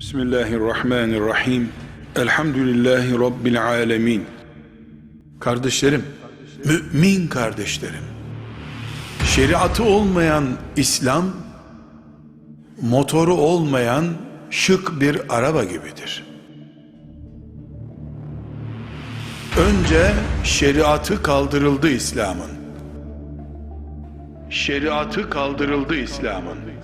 Bismillahirrahmanirrahim. Elhamdülillahi Rabbil alemin. Kardeşlerim, mümin kardeşlerim, şeriatı olmayan İslam, motoru olmayan şık bir araba gibidir. Önce şeriatı kaldırıldı İslam'ın. Şeriatı kaldırıldı İslam'ın.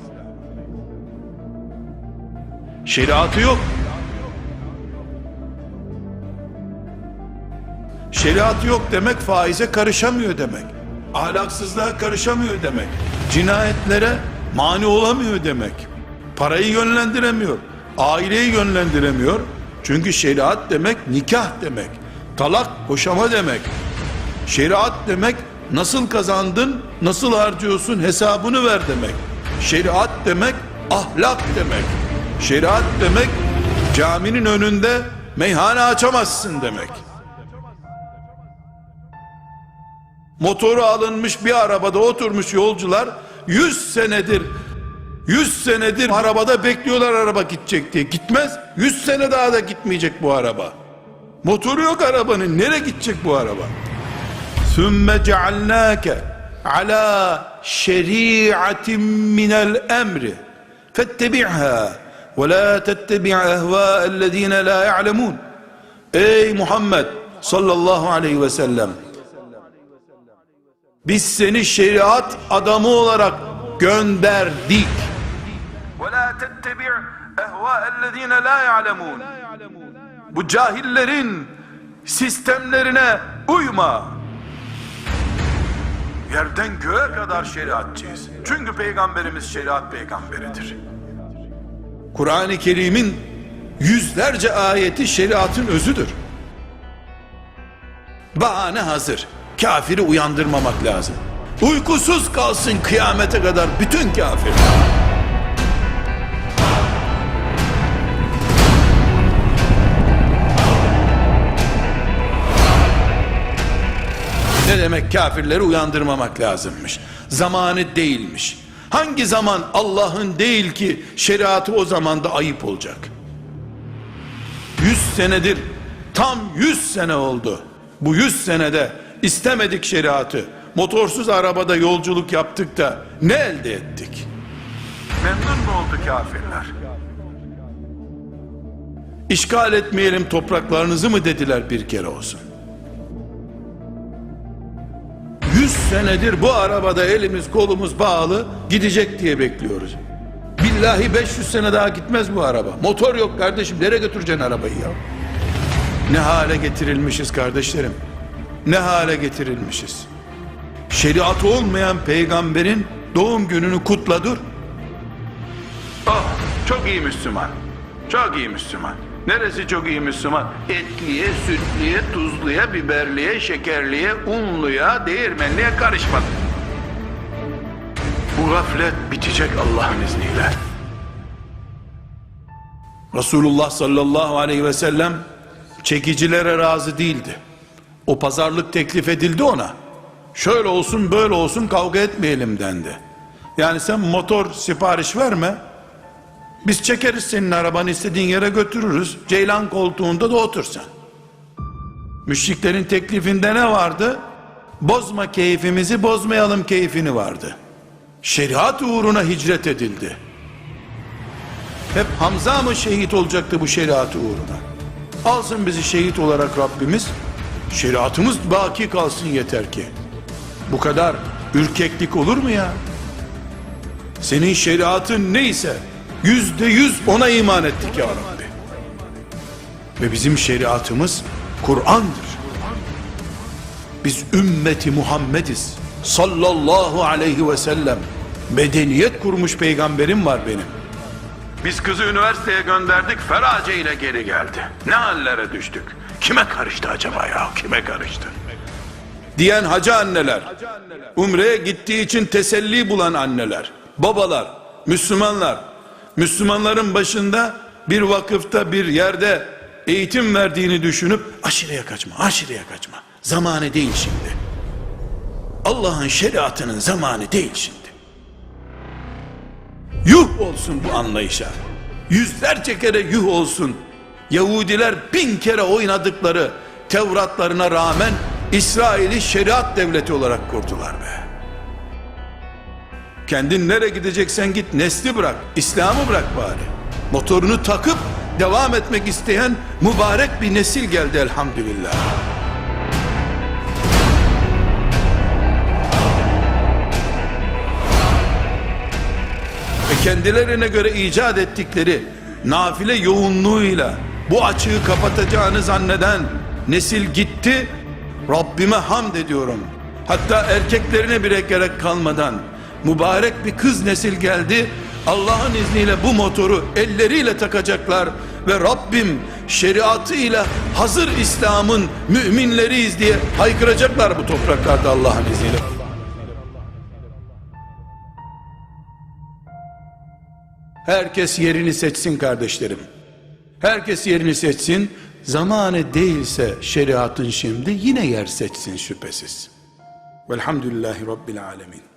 Şeriatı yok. Şeriatı yok demek faize karışamıyor demek. Ahlaksızlığa karışamıyor demek. Cinayetlere mani olamıyor demek. Parayı yönlendiremiyor. Aileyi yönlendiremiyor. Çünkü şeriat demek nikah demek. Talak boşama demek. Şeriat demek nasıl kazandın, nasıl harcıyorsun hesabını ver demek. Şeriat demek ahlak demek. Şeriat demek caminin önünde meyhane açamazsın demek. Motoru alınmış bir arabada oturmuş yolcular 100 senedir 100 senedir arabada bekliyorlar araba gidecek diye. Gitmez. 100 sene daha da gitmeyecek bu araba. Motoru yok arabanın. Nereye gidecek bu araba? Sümme ceallâke ala şeriatin minel emri fettebi'ha وَلَا تَتَّبِعْ اَهْوَاءَ الَّذ۪ينَ لَا يَعْلَمُونَ Ey Muhammed sallallahu aleyhi ve sellem biz seni şeriat adamı olarak gönderdik. وَلَا تَتَّبِعْ اَهْوَاءَ الَّذ۪ينَ لَا يَعْلَمُونَ Bu cahillerin sistemlerine uyma. Yerden göğe kadar şeriatçıyız. Çünkü peygamberimiz şeriat peygamberidir. Kur'an-ı Kerim'in yüzlerce ayeti şeriatın özüdür. Bahane hazır. Kafiri uyandırmamak lazım. Uykusuz kalsın kıyamete kadar bütün kafir. Ne demek kafirleri uyandırmamak lazımmış. Zamanı değilmiş. Hangi zaman Allah'ın değil ki şeriatı o zaman da ayıp olacak. Yüz senedir tam yüz sene oldu. Bu yüz senede istemedik şeriatı. Motorsuz arabada yolculuk yaptık da ne elde ettik? Memnun mu oldu kafirler? İşgal etmeyelim topraklarınızı mı dediler bir kere olsun. Senedir bu arabada elimiz kolumuz bağlı gidecek diye bekliyoruz. Billahi 500 sene daha gitmez bu araba. Motor yok kardeşim nereye götüreceksin arabayı ya? Ne hale getirilmişiz kardeşlerim. Ne hale getirilmişiz. Şeriat olmayan peygamberin doğum gününü kutla dur. Oh, çok iyi Müslüman. Çok iyi Müslüman. Neresi çok iyi Müslüman? Etliye, sütliye, tuzluya, biberliye, şekerliye, unluya, değirmenliye karışmadı. Bu gaflet bitecek Allah'ın izniyle. Resulullah sallallahu aleyhi ve sellem çekicilere razı değildi. O pazarlık teklif edildi ona. Şöyle olsun böyle olsun kavga etmeyelim dendi. Yani sen motor sipariş verme. Biz çekeriz senin arabanı istediğin yere götürürüz. Ceylan koltuğunda da otursan. Müşriklerin teklifinde ne vardı? Bozma keyfimizi bozmayalım keyfini vardı. Şeriat uğruna hicret edildi. Hep Hamza mı şehit olacaktı bu şeriat uğruna? Alsın bizi şehit olarak Rabbimiz. Şeriatımız baki kalsın yeter ki. Bu kadar ürkeklik olur mu ya? Senin şeriatın neyse yüzde yüz ona iman ettik ya Rabbi. Ve bizim şeriatımız Kur'an'dır. Biz ümmeti Muhammediz. Sallallahu aleyhi ve sellem. Medeniyet kurmuş peygamberim var benim. Biz kızı üniversiteye gönderdik ferace ile geri geldi. Ne hallere düştük. Kime karıştı acaba ya? Kime karıştı? Diyen hacı anneler, umreye gittiği için teselli bulan anneler, babalar, Müslümanlar, Müslümanların başında bir vakıfta bir yerde eğitim verdiğini düşünüp aşırıya kaçma, aşırıya kaçma. Zamanı değil şimdi. Allah'ın şeriatının zamanı değil şimdi. Yuh olsun bu anlayışa. yüzlerce kere yuh olsun. Yahudiler bin kere oynadıkları Tevratlarına rağmen İsrail'i şeriat devleti olarak kurdular be. Kendin nereye gideceksen git nesli bırak, İslam'ı bırak bari. Motorunu takıp devam etmek isteyen mübarek bir nesil geldi elhamdülillah. ve kendilerine göre icat ettikleri nafile yoğunluğuyla bu açığı kapatacağını zanneden nesil gitti. Rabbime hamd ediyorum. Hatta erkeklerine bile gerek kalmadan mübarek bir kız nesil geldi. Allah'ın izniyle bu motoru elleriyle takacaklar ve Rabbim şeriatı ile hazır İslam'ın müminleriyiz diye haykıracaklar bu topraklarda Allah'ın izniyle. Herkes yerini seçsin kardeşlerim. Herkes yerini seçsin. Zamanı değilse şeriatın şimdi yine yer seçsin şüphesiz. Velhamdülillahi Rabbil Alemin.